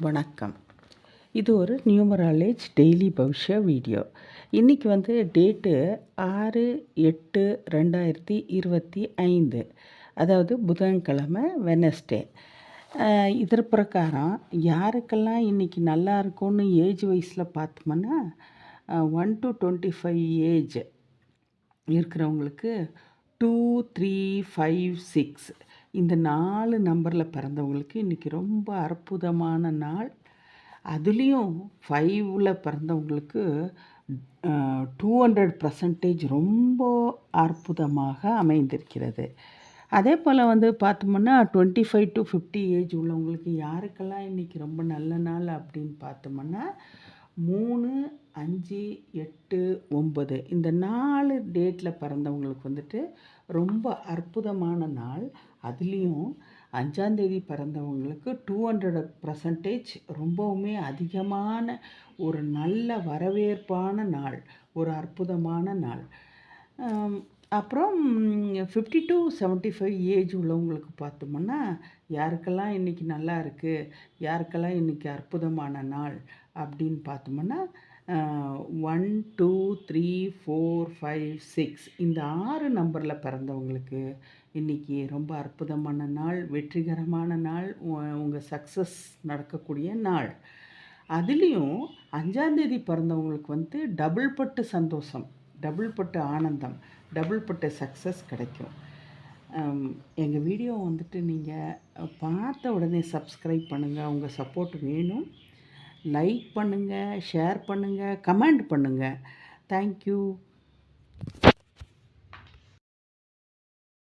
வணக்கம். இது ஒரு நியூமராலேஜ் டெய்லி பவிஷ்ய வீடியோ. இன்றைக்கி வந்து டேட்டு ஆறு எட்டு ரெண்டாயிரத்தி இருபத்தி ஐந்து. அதாவது புதன்கிழமை வெனஸ்டே. இதர் பிரகாரம் யாருக்கெல்லாம் இன்றைக்கி நல்லா இருக்கும்னு ஏஜ் வைஸில் பார்த்தோம்னா one to twenty five age இருக்கிறவங்களுக்கு டூ த்ரீ ஃபைவ் சிக்ஸ். இந்த நாலு நம்பரில் பிறந்தவங்களுக்கு இன்றைக்கி ரொம்ப அற்புதமான நாள். அதுலேயும் ஃபைவ்வில் பிறந்தவங்களுக்கு டூ ஹண்ட்ரட் பர்சன்டேஜ் ரொம்ப அற்புதமாக அமைந்திருக்கிறது. அதே போல் வந்து பார்த்தோம்னா twenty five to fifty age உள்ளவங்களுக்கு யாருக்கெல்லாம் இன்றைக்கி ரொம்ப நல்ல நாள் அப்படின்னு பார்த்தோம்னா மூணு அஞ்சு எட்டு ஒம்பது இந்த நாலு டேட்டில் பிறந்தவங்களுக்கு வந்துட்டு ரொம்ப அற்புதமான நாள். அதுலேயும் அஞ்சாந்தேதி பிறந்தவங்களுக்கு டூ ஹண்ட்ரட் பர்சன்டேஜ் ரொம்பவுமே அதிகமான ஒரு நல்ல வரவேற்பான நாள். ஒரு அற்புதமான நாள். அப்புறம் fifty to seventy five age உள்ளவங்களுக்கு பார்த்தோம்னா யாருக்கெல்லாம் இன்றைக்கி நல்லா இருக்குது யாருக்கெல்லாம் இன்றைக்கி அற்புதமான நாள்? அப்படின்னு பார்த்தோம்னா one two three four five six இந்த ஆறு நம்பரில் பிறந்தவங்களுக்கு இன்றைக்கி ரொம்ப அற்புதமான நாள் வெற்றிகரமான நாள் உங்கள் சக்ஸஸ் நடக்கக்கூடிய நாள். அதுலேயும் அஞ்சாந்தேதி பிறந்தவங்களுக்கு வந்து டபுள் பட்டு சந்தோஷம். டபுள் பட்டு ஆனந்தம் டபுள் பட்டு சக்ஸஸ் கிடைக்கும் எங்கள் வீடியோ வந்துட்டு நீங்கள் பார்த்த உடனே சப்ஸ்கிரைப் பண்ணுங்கள் உங்கள் சப்போர்ட் வேணும். லைக் பண்ணுங்கள் ஷேர் பண்ணுங்கள் கமெண்ட் பண்ணுங்கள் தேங்க்யூ